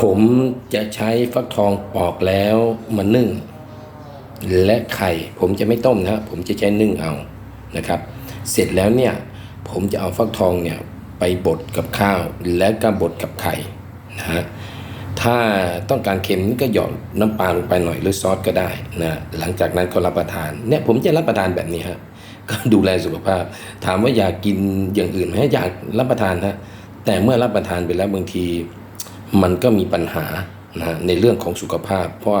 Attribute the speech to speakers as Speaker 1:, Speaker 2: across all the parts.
Speaker 1: ผมจะใช้ฟักทองปอกแล้วมานึ่ง และไข่ผมจะไม่ต้มนะผมจะใช้นึ่งเอานะครับ เสร็จแล้วเนี่ยผมจะเอาฟักทองเนี่ยไปบดกับข้าว และก็บดกับไข่นะฮะถ้าต้องการเค็มก็หยอดน้ำปลาลงไปหน่อยหรือซอสก็ได้นะหลังจากนั้นก็รับประทานเนี่ยผมจะรับประทานแบบนี้ฮะก็ดูแลสุขภาพ ถามว่าอยากกินอย่างอื่นไหมอยากรับประทานฮะแต่เมื่อรับประทานไปแล้วบางที มันก็มีปัญหานะในเรื่องของสุขภาพ เพราะ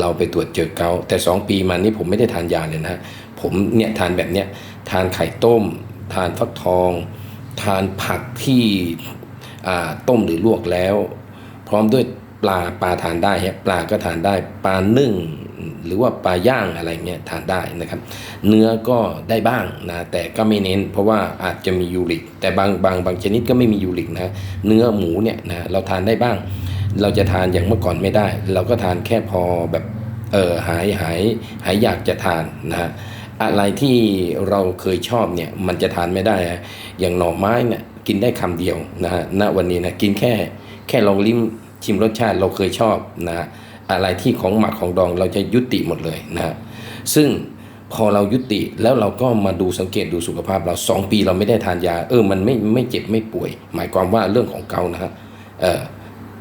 Speaker 1: เราไปตรวจเจอเกาแต่ 2 ปีมานี้ผมไม่ได้ทานยาเลยนะฮะผมเนี่ยทานแบบเนี้ยทานไข่ต้ม ทานฟักทอง ทานผักที่อ่าต้มหรือลวกแล้ว พร้อมด้วย ปลาปลาทานได้ฮะปลาก็ทานได้ ปลานึ่ง หรือว่าปลาย่างอะไรเงี้ยทานได้นะครับ เนื้อก็ได้บ้างนะแต่ก็ไม่เน้น เพราะว่าอาจจะมียูริก แต่บางบางบางชนิดก็ไม่มียูริกนะเนื้อหมูเนี่ยนะเราทานได้บ้าง เราจะทานอย่างเมื่อก่อนไม่ได้ เราก็ทานแค่พอแบบเออหายหายหายอยากจะทานนะฮะอะไรที่เราเคยชอบเนี่ยมันจะทานไม่ได้ฮะอย่างหน่อไม้เนี่ยกินได้คำเดียวนะฮะณวันนี้นะกินแค่แค่ลองลิ้ม ชิมรสชาติเราเคยชอบนะอะไรที่ของหมักของดองเราจะยุติหมดเลยนะซึ่งพอเรายุติแล้วเราก็มาดูสังเกตดูสุขภาพเราสองปีเราไม่ได้ทานยา เออมันไม่ไม่เจ็บไม่ป่วย หมายความว่าเรื่องของเกานะฮะเออ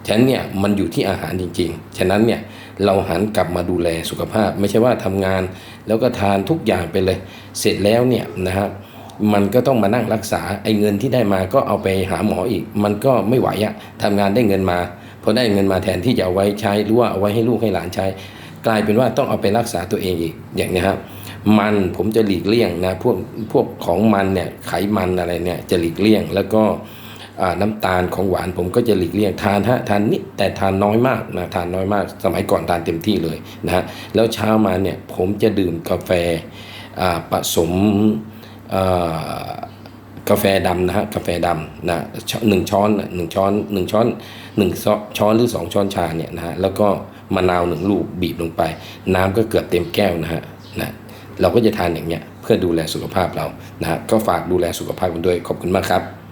Speaker 1: ฉะนั้นเนี่ยมันอยู่ที่อาหารจริง ๆ ฉะนั้นเนี่ยเราหันกลับมาดูแลสุขภาพ ไม่ใช่ว่าทำงาน แล้วก็ทานทุกอย่างไปเลย เสร็จแล้วเนี่ยนะครับมันก็ต้องมานั่งรักษาไอ้เงินที่ได้มาก็เอาไปหาหมออีก มันก็ไม่ไหวอะทำงานได้เงินมา พอได้เงินมาแทนที่จะเอาไว้ใช้หรือว่าเอาไว้ให้ลูกให้หลานใช้ กลายเป็นว่าต้องเอาไปรักษาตัวเองอีกอย่างนี้ครับมันผมจะหลีกเลี่ยงนะพวกพวกของมันเนี่ยไขมันอะไรเนี่ยจะหลีกเลี่ยง แล้วก็น้ำตาลของหวานผมก็จะหลีกเลี่ยงทานฮะทานนิดแต่ทานน้อยมากนะทานน้อยมาก สมัยก่อนทานเต็มที่เลยนะฮะแล้วเช้ามาเนี่ยผมจะดื่มกาแฟผสมอ กาแฟดำนะฮะกาแฟดำนะหนึ่งช้อนหนึ่งช้อนหนึ่งช้อนหนึ่งช้อนหรือสองช้อนชาเนี่ยนะฮะแล้วก็มะนาวหนึ่งลูกบีบลงไป น้ำก็เกือบเต็มแก้วนะฮะนะเราก็จะทานอย่างเงี้ยเพื่อดูแลสุขภาพเรานะฮะก็ฝากดูแลสุขภาพกันด้วยขอบคุณมากครับ